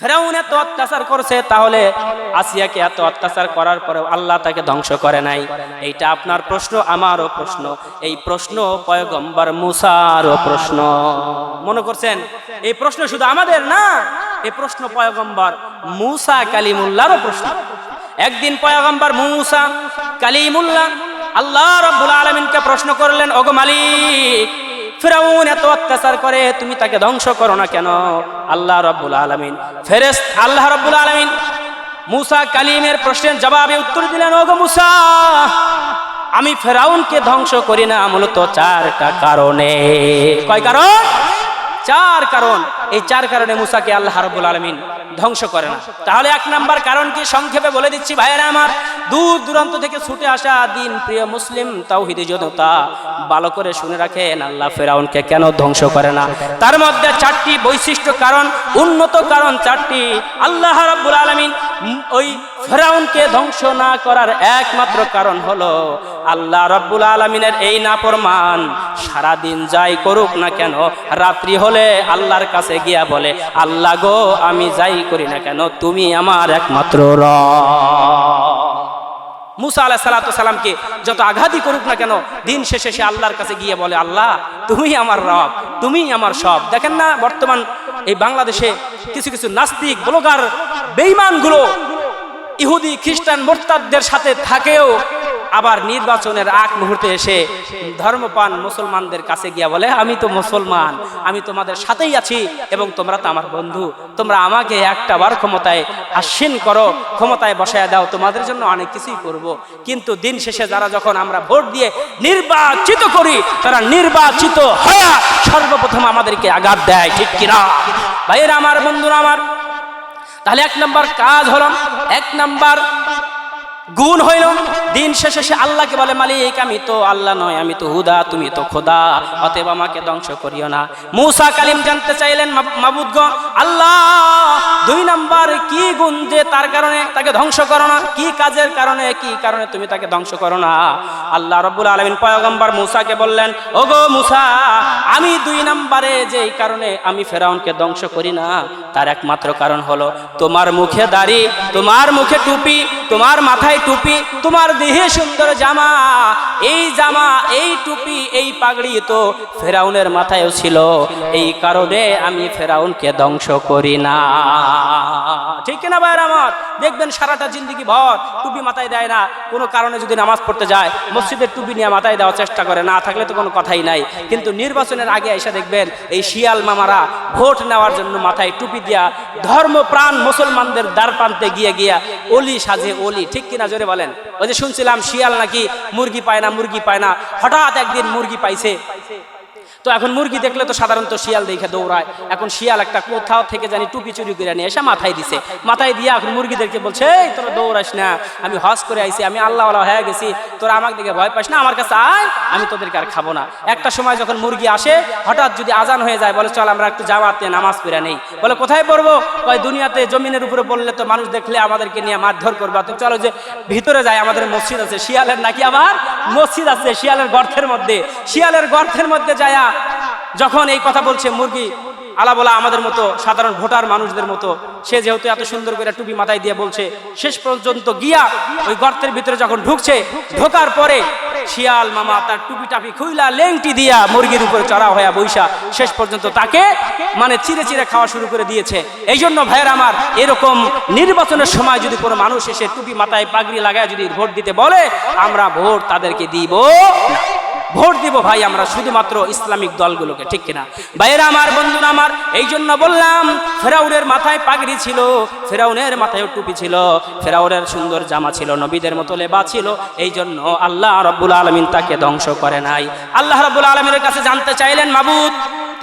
ফেরাউন এত অত্যাচার করছে, তাহলে আসিয়াকে এত অত্যাচার করার পরেও আল্লাহ তাকে ধ্বংস করে নাই। এইটা আপনার প্রশ্ন, আমারও প্রশ্ন। এই প্রশ্ন পয়গম্বর মুসারও প্রশ্ন। মনে করছেন? এই প্রশ্ন শুধু আমাদের না, এই প্রশ্ন পয়গম্বর মুসা কালিমুল্লাহরও প্রশ্ন। একদিন পয়গম্বর মুসা কালিমুল্লাহ আল্লাহ রব্বুল আলমিনকে প্রশ্ন করলেন, ওগো মালিক ফেরাউন এত অত্যাচার করে, তুমি তাকে ধ্বংস করো না কেন? আল্লাহ রব্বুল আলমিন ফেরেস আল্লাহ রব্বুল আলমিন মুসা কালিমের প্রশ্নের জবাবে উত্তর দিলেন, ওগো মুসা, আমি ফেরাউনকে ধ্বংস করি না মূলত চারটা কারণে। কয় কারণ? চার কারণ। এই চার কারণে মুসাকে আল্লাহ রব্বুল আলমিন ধ্বংস করে না। তাহলে এক নাম্বার কারণ কি? সংক্ষেপে বলে দিচ্ছি, ভাইয়েরা আমার, দূর দূরান্ত থেকে ছুটে আসা দিন প্রিয় মুসলিম তাওহিদি জনতা ভালো করে শুনে রাখেন, আল্লাহ ফেরাউনকে কেন ধ্বংস করে না? তার মধ্যে চারটি বৈশিষ্ট্য কারণ, উন্নত কারণ চারটি। আল্লাহ রাব্বুল আলামিন ওই ফেরাউনকে ধ্বংস না করার একমাত্র কারণ হলো আল্লাহ রব্বুল আলমিনের এই নাপরমান সারাদিন যাই করুক না কেন, রাত্রি হলে আল্লাহর কাছে গিয়া বলে, আল্লাহ গো, আমি যাই করি না কেন, তুমি আমার একমাত্র র মুসা আলাহ সালাতু সালামকে যত আঘাতই করুক না কেন, দিন শেষে সে আল্লাহর কাছে গিয়ে বলে, আল্লাহ, তুমি আমার রব, তুমি আমার সব। দেখেন না, বর্তমান এই বাংলাদেশে কিছু কিছু নাস্তিক, ব্লগার বেইমানগুলো ইহুদি খ্রিস্টান মোরতাদদের সাথে থাকেও, আবার নির্বাচনের আগ মুহূর্তে এসে ধর্মপান মুসলমানদের কাছে গিয়া বলে, আমি তো মুসলমান, আমি তোমাদের সাথেই আছি এবং তোমরা তো আমার বন্ধু। তোমরা আমাকে একটা বার ক্ষমতায় আসীন করো, ক্ষমতায় বসায় দাও, তোমাদের জন্য অনেক কিছুই করব। কিন্তু দিন শেষে যারা যখন আমরা ভোট দিয়ে নির্বাচিত করি, তারা নির্বাচিত হয়ে সর্বপ্রথম আমাদেরকে আঘাত দেয়, ঠিক কিনা? ভাইয়েরা, আমার বন্ধুরা, আমার তাহলে এক নাম্বার কাজ হলো, এক নাম্বার গুণ হইল, দিন শেষে সে আল্লাহকে বলে, মালিক, আমি তো আল্লাহ নয় আমি তো হুদা, তুমি তো খোদা, অতএব আমাকে ধ্বংস করিও না। মুসা কালিম জানতে চাইলেন মাবুদগ আল্লাহ দুই নাম্বার, কি গুণ যে তার কারণে তাকে ধ্বংস করো না? কি কাজের কারণে, কি কারণে তুমি তাকে ধ্বংস করো না? আল্লাহ রব্বুল আলমিন পয়গম্বর মুসাকে বললেন ও গো মুসা, আমি দুই নাম্বারে যেই কারণে আমি ফেরাউনকে ধ্বংস করি না, তার একমাত্র কারণ হলো তোমার মুখে দাড়ি, তোমার মুখে টুপি তোমার মাথায় টুপি, তোমার দেহে সুন্দর জামা, এই জামা, এই টুপি, এই পাগড়ি তো ফেরাউনের মাথায়ও ছিল। এই কারণে আমি ফেরাউনকে ধ্বংস করি না। ঠিক না ভাইয়ের আমার দেখবেন সারাটা জিন্দগি ভর টুপি মাথায় দেয় না। কোনো কারণে যদি নামাজ পড়তে যায়, মসজিদের টুপি নিয়ে মাথায় দেওয়ার চেষ্টা করে। না, থাকলে তো কোনো কথাই নাই। কিন্তু নির্বাচনের আগে এসে দেখবেন এই শিয়াল মামারা ভোট নেওয়ার জন্য মাথায় টুপি দিয়া ধর্মপ্রাণ মুসলমানদের দ্বার প্রান্তে গিয়ে গিয়া অলি সাজে অলি ঠিক কিনা জোরে বলেন? ওই যে শুনছিলাম, শিয়াল নাকি মুরগি পায় না, মুরগি পায় না। হঠাৎ একদিন মুরগি পাইছে। তো এখন মুরগি দেখলে তো সাধারণত শিয়াল দেখে দৌড়ায়। এখন শিয়াল একটা কোথাও থেকে জানি টুপি চুরি করে নিয়ে এসে মাথায় দিছে। মাথায় দিয়ে এখন মুরগিদেরকে বলছে, এই, তোরা দৌড়াস না। আমি হজ করে আইছি, আমি আল্লাহ হয়ে গেছি। তোরা আমাকে দেখে ভয় পাস না, আমার কাছে আয়, আমি তোদেরকে আর খাব না। একটা সময় যখন মুরগি আসে, হঠাৎ যদি আজান হয়ে যায়, বলে চল আমরা একটু জামাতে নামাজ পড়ে নেই। বলে, কোথায় পড়ব? ওই দুনিয়াতে জমিনের উপরে পড়লে তো মানুষ দেখলে আমাদেরকে নিয়ে মারধর করব। তো চলো যে ভিতরে যায় আমাদের মসজিদ আছে। শিয়ালের নাকি আবার মসজিদ আছে, শিয়ালের গর্তের মধ্যে। শিয়ালের গর্তের মধ্যে যায়া যখন এই কথা বলছে মুরগি আলা বলা আমাদের মতো সাধারণ ভোটার মানুষদের মতো, সে যেহেতু এত সুন্দর করে টুপি মাথায় দিয়ে বলছে, শেষ পর্যন্ত গিয়া ওই গর্তের ভিতরে যখন ঢুকছে, ঢোকার পরে শিয়াল মামা তার টুপি টাপি খুইলা লেংটি দিয়া মুরগির উপরে চড়া হয়ে বৈশা শেষ পর্যন্ত তাকে মানে চিরে চিরে খাওয়া শুরু করে দিয়েছে এই জন্য ভাইয়ের আমার, এরকম নির্বাচনের সময় যদি কোনো মানুষ এসে টুপি মাথায় পাগড়ি লাগায় যদি ভোট দিতে বলে, আমরা ভোট তাদেরকে দিব না। ভোট দিব ভাই আমরা শুধুমাত্র ইসলামিক দলগুলোকে, ঠিক কিনা? ভাইয়েরা আমার, বন্ধুরা আমার এই জন্য বললাম, ফেরাউনের মাথায় পাগড়ি ছিল, ফেরাউনের মাথায় টুপি ছিল, ফেরাউনের সুন্দর জামা ছিল, নবীদের মতো লেবা ছিল এই জন্য আল্লাহ রব্বুল আলমিন তাকে ধ্বংস করে নাই। আল্লাহ রব্বুল আলমিনের কাছে জানতে চাইলেন, মাবুদ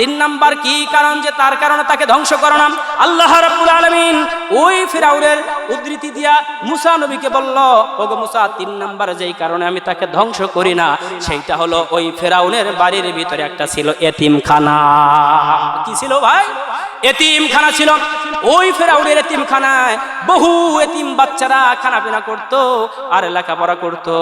তিন নাম্বার কি কারণ যে তার কারণে তাকে ধ্বংস করানো আল্লাহ রাব্বুল আলামিন ওই ফিরাউনের উদ্ধৃতি দিয়া মুসা নবীকে বলল, ওগো মুসা, তিন নাম্বার যেই কারণে আমি তাকে ধ্বংস করি না, সেইটা হলো ওই ফেরাউনের বাড়ির ভিতরে একটা ছিল এতিমখানা। কি ছিল ভাই? এতিমখানা ছিল। ওই ফেরাউনের এতিমখানায় বহু এতিম বাচ্চারা খানাপিনা করতো আর লেখাপড়া করতো।